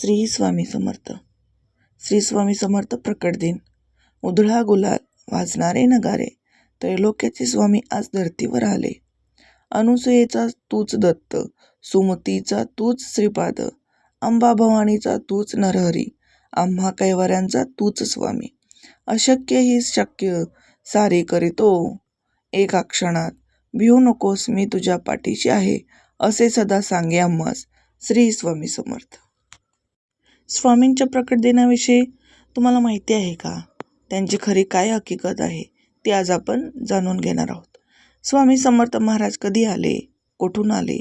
श्री स्वामी समर्थ. श्री स्वामी समर्थ प्रकट दिन. उधळा गुलाल वाजणारे नगारे त्रैलोक्याचे स्वामी आज धर्तीवर आले. अनुसुयेचा तूच दत्त सुमतीचा तूच श्रीपाद अंबा भवानीचा तूच नरहरी आम्हा कैवाऱ्यांचा तूच स्वामी. अशक्य ही शक्य सारे करीतो. एका क्षणात भिऊ नकोस मी तुझ्या पाठीशी आहे असे सदा सांगे आम्हास श्री स्वामी समर्थ. स्वामींच्या प्रकट दिनाविषयी तुम्हाला माहिती आहे का? त्यांची खरी काय हकीकत आहे ती आज आपण जाणून घेणार आहोत. स्वामी समर्थ महाराज कधी आले कुठून आले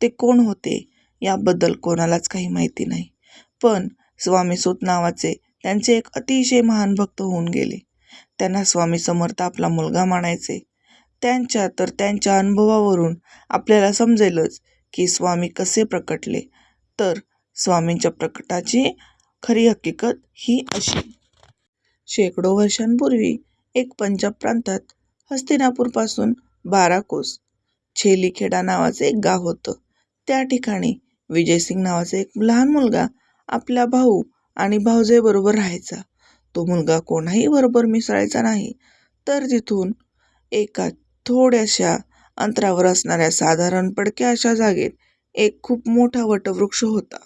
ते कोण होते याबद्दल कोणालाच काही माहिती नाही. पण स्वामी सूत नावाचे त्यांचे एक अतिशय महान भक्त होऊन गेले. त्यांना स्वामी समर्थ आपला मुलगा मानायचे. त्यांच्या तर त्यांच्या अनुभवावरून आपल्याला समजेलच की स्वामी कसे प्रकटले. तर स्वामींच्या प्रकटाची खरी हकीकत ही अशी. शेकडो वर्षांपूर्वी एक पंजाब प्रांतात हस्तिनापूरपासून बारा कोस छेलीखेडा नावाचं एक गाव होतं. त्या ठिकाणी विजयसिंग नावाचा एक लहान मुलगा आपल्या भाऊ आणि भाऊजेबरोबर राहायचा. तो मुलगा कोणाही बरोबर मिसळायचा नाही तर तिथून एका थोड्याशा अंतरावर असणाऱ्या साधारण पडक्या अशा जागेत एक खूप मोठा वटवृक्ष होता.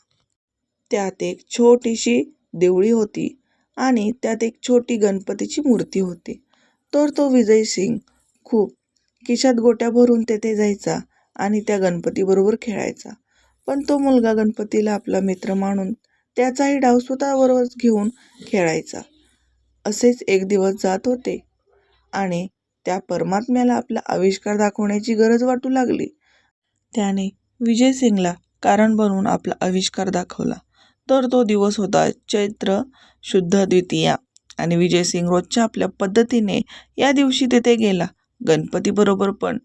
त्यात एक छोटीशी देवळी होती आणि त्यात एक छोटी गणपतीची मूर्ती होती. तर तो विजयसिंग खूप खिशात गोट्या भरून तेथे जायचा आणि त्या गणपतीबरोबर खेळायचा. पण तो मुलगा गणपतीला आपला मित्र मानून त्याचाही डाव स्वतःबरोबरच घेऊन खेळायचा. असेच एक दिवस जात होते आणि त्या परमात्म्याला आपला आविष्कार दाखवण्याची गरज वाटू लागली. त्याने विजय सिंगला कारण बनवून आपला आविष्कार दाखवला. तर तो दिवस होता चैत्र शुद्ध द्वितीया. आणि विजयसिंग रोजच्या आपल्या पद्धतीने या दिवशी तिथे गेला. गणपतीबरोबर पण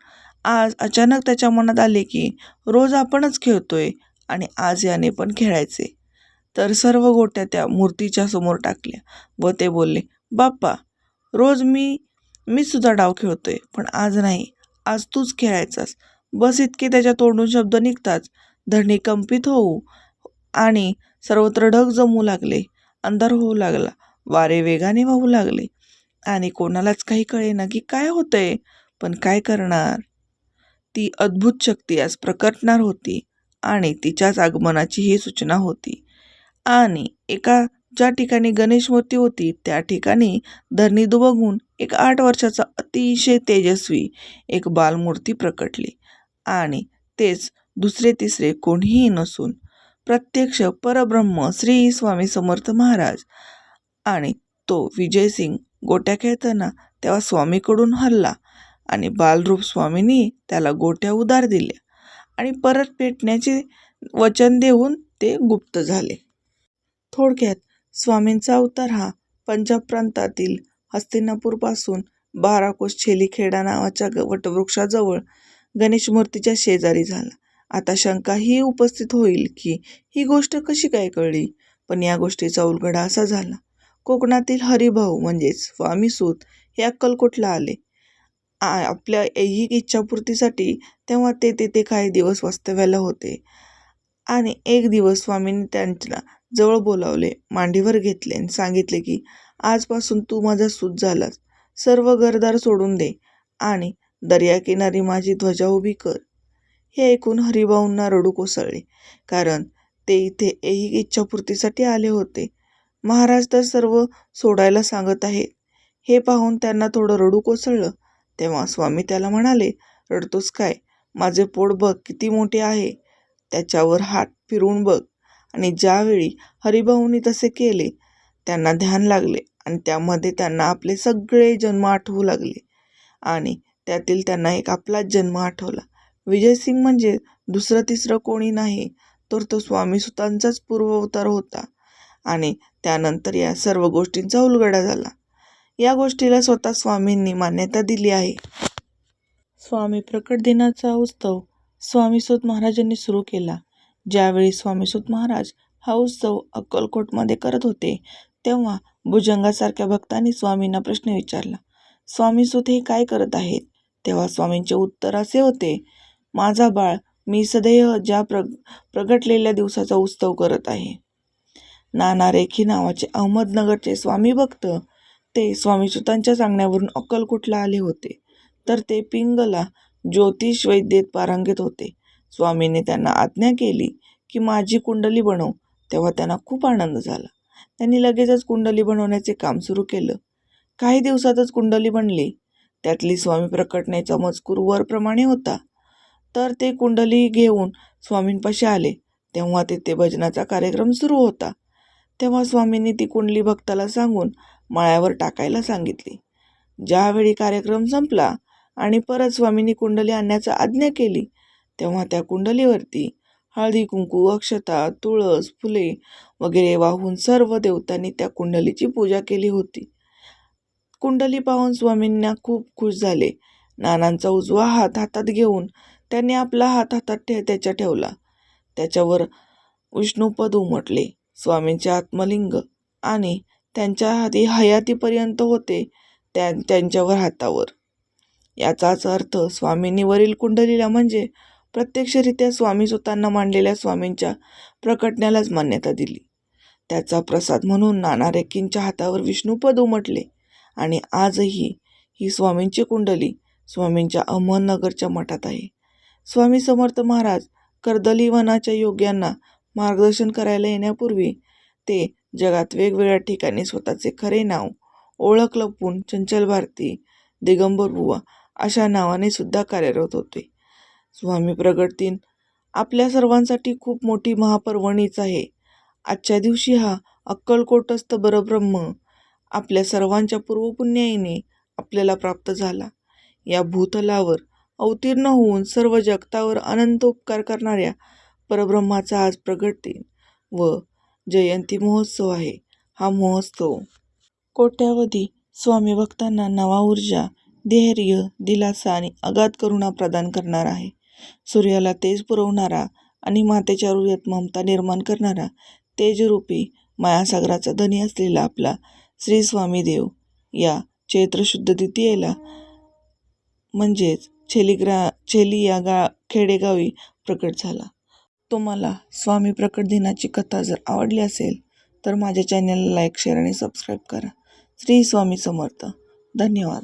आज अचानक त्याच्या मनात आले की रोज आपणच खेळतोय आणि आज याने पण खेळायचे. तर सर्व गोट्या त्या मूर्तीच्या समोर टाकल्या व ते बोलले बाप्पा रोज मी मी सुद्धा डाव खेळतोय पण आज नाही आज तूच खेळायचास. बस इतके त्याच्या तोंडून शब्द निघताच धरणी कंपित होऊ आणि सर्वत्र ढग जमू लागले अंधार होऊ लागला वारे वेगाने वाहू लागले. आणि कोणालाच काही कळेना की काय होतंय पण काय करणार? ती अद्भुत शक्ती आज प्रकटणार होती आणि तिच्याच आगमनाची ही सूचना होती. आणि एका ज्या ठिकाणी गणेश मूर्ती होती त्या ठिकाणी धरणी दुबगून एक आठ वर्षाचा अतिशय तेजस्वी एक बालमूर्ती प्रकटली. आणि तेच दुसरे तिसरे कोणीही नसून प्रत्यक्ष परब्रह्म श्री स्वामी समर्थ महाराज. आणि तो विजयसिंग गोट्या खेळताना तेव्हा स्वामीकडून हल्ला आणि बालरूप स्वामींनी त्याला गोट्या उधार दिल्या आणि परत पेटण्याचे वचन देऊन ते गुप्त झाले. थोडक्यात स्वामींचा अवतार हा पंजाब प्रांतातील हस्तिनापूरपासून बाराकोस छेलीखेडा नावाच्या ग वटवृक्षाजवळ गणेश मूर्तीच्या शेजारी झाला. आता शंका ही उपस्थित होईल की ही गोष्ट कशी काय कळली? पण या गोष्टीचा उलगडा असा झाला. कोकणातील हरिभाऊ म्हणजेच स्वामीसूत हे अक्कलकोटला आले. आ आपल्या ऐहिक इच्छापूर्तीसाठी तेव्हा ते तेथे काही दिवस वास्तव्याला होते. आणि एक दिवस स्वामींनी त्यांना जवळ बोलावले मांडीवर घेतले आणि सांगितले की आजपासून तू माझा सूत झालास. सर्व घरदार सोडून दे आणि दर्याकिनारी माझी ध्वजा उभी कर. हे ऐकून हरिभाऊंना रडू कोसळले. कारण ते इथे ऐहिक इच्छापूर्तीसाठी आले होते. महाराज तर सर्व सोडायला सांगत आहेत हे पाहून त्यांना थोडं रडू कोसळलं. तेव्हा स्वामी त्याला म्हणाले रडतोस काय? माझे पोट बघ किती मोठे आहे. त्याच्यावर हात फिरवून बघ. आणि ज्यावेळी हरिभाऊंनी तसे केले त्यांना ध्यान लागले आणि त्यामध्ये त्यांना आपले सगळे जन्म आठवू लागले. आणि त्यातील त्यांना एक आपलाच जन्म आठवला. विजयसिंग म्हणजे दुसरं तिसरं कोणी नाही तर तो स्वामीसुतांचाच पूर्ववतार होता. आणि त्यानंतर या सर्व गोष्टींचा उलगडा झाला. या गोष्टीला स्वतः स्वामींनी मान्यता दिली आहे. स्वामी प्रकट दिनाचा उत्सव स्वामीसुत महाराजांनी सुरू केला. ज्यावेळी स्वामीसुत महाराज हा उत्सव अक्कलकोटमध्ये करत होते तेव्हा भुजंगासारख्या भक्तांनी स्वामींना प्रश्न विचारला स्वामीसुत हे काय करत आहेत? तेव्हा स्वामींचे उत्तर असे होते माझा बाळ मी सदैव ज्या प्र प्रगटलेल्या दिवसाचा उत्सव करत आहे. नाना रेखी नावाचे अहमदनगरचे स्वामी भक्त ते स्वामीसुतांच्या सांगण्यावरून अक्कलकोटला आले होते. तर ते पिंगला ज्योतिष वैद्येत पारंगत होते. स्वामीने त्यांना आज्ञा केली की माझी कुंडली बनव तेव्हा त्यांना खूप आनंद झाला. त्यांनी लगेचच कुंडली बनवण्याचे काम सुरू केलं. काही दिवसातच कुंडली बनली. त्यातली स्वामी प्रकटनेचा मजकूर वरप्रमाणे होता. तर ते कुंडली घेऊन स्वामींपाशी आले. तेव्हा तिथे भजनाचा कार्यक्रम सुरू होता. तेव्हा स्वामींनी ती कुंडली भक्ताला सांगून माळ्यावर टाकायला सांगितली. ज्यावेळी कार्यक्रम संपला आणि परत स्वामींनी कुंडली आणण्याचा आज्ञा केली तेव्हा त्या कुंडलीवरती हळदी कुंकू अक्षता तुळस फुले वगैरे वाहून सर्व देवतांनी त्या कुंडलीची पूजा केली होती. कुंडली पाहून स्वामींना खूप खुश झाले. नानांचा उजवा हात हातात घेऊन त्यांनी आपला हात हातात ठे त्याच्या ठेवला. त्याच्यावर विष्णुपद उमटले. स्वामींचे आत्मलिंग आणि त्यांच्या हाती हयातीपर्यंत होते त्या त्यांच्यावर हातावर. याचाच अर्थ स्वामींनी वरील कुंडलीला म्हणजे प्रत्यक्षरित्या स्वामी सुतांना मांडलेल्या स्वामींच्या प्रकटण्यालाच मान्यता दिली. त्याचा प्रसाद म्हणून नाना रेकींच्या हातावर विष्णुपद उमटले आणि आजही ही स्वामींची कुंडली स्वामींच्या अहमदनगरच्या मठात आहे. स्वामी समर्थ महाराज कर्दली वनाच्या योग्यांना मार्गदर्शन करायला येण्यापूर्वी ते जगात वेगवेगळ्या ठिकाणी स्वतःचे खरे नाव ओळख लपवून चंचल भारती दिगंबर बुवा अशा नावाने सुद्धा कार्यरत होते. स्वामी प्रगतीन आपल्या सर्वांसाठी खूप मोठी महापर्वणीच आहे. आजच्या दिवशी हा अक्कलकोटस्थ बरब्रह्म आपल्या सर्वांच्या पूर्वपुण्याईने आपल्याला प्राप्त झाला. या भूतलावर अवतीर्ण होऊन सर्व जगतावर अनंत उपकार करणाऱ्या परब्रह्माचा आज प्रगट दिन व जयंती महोत्सव आहे. हा महोत्सव कोट्यावधी स्वामी भक्तांना नवा ऊर्जा धैर्य दिलासा आणि अगाध करुणा प्रदान करणार आहे. सूर्याला तेज पुरवणारा आणि मातेच्या हृदयात ममता निर्माण करणारा तेजरूपी मायासागराचा धनी असलेला आपला श्री स्वामी देव या चैत्र शुद्ध द्वितीयेला म्हणजेच छेलीग्रा छेली या गा खेडेगावी प्रकट झाला. तुम्हाला स्वामी प्रकट दिनाची कथा जर आवडली असेल तर माझ्या चॅनलला लाईक शेअर आणि सबस्क्राईब करा. श्री स्वामी समर्थ. धन्यवाद.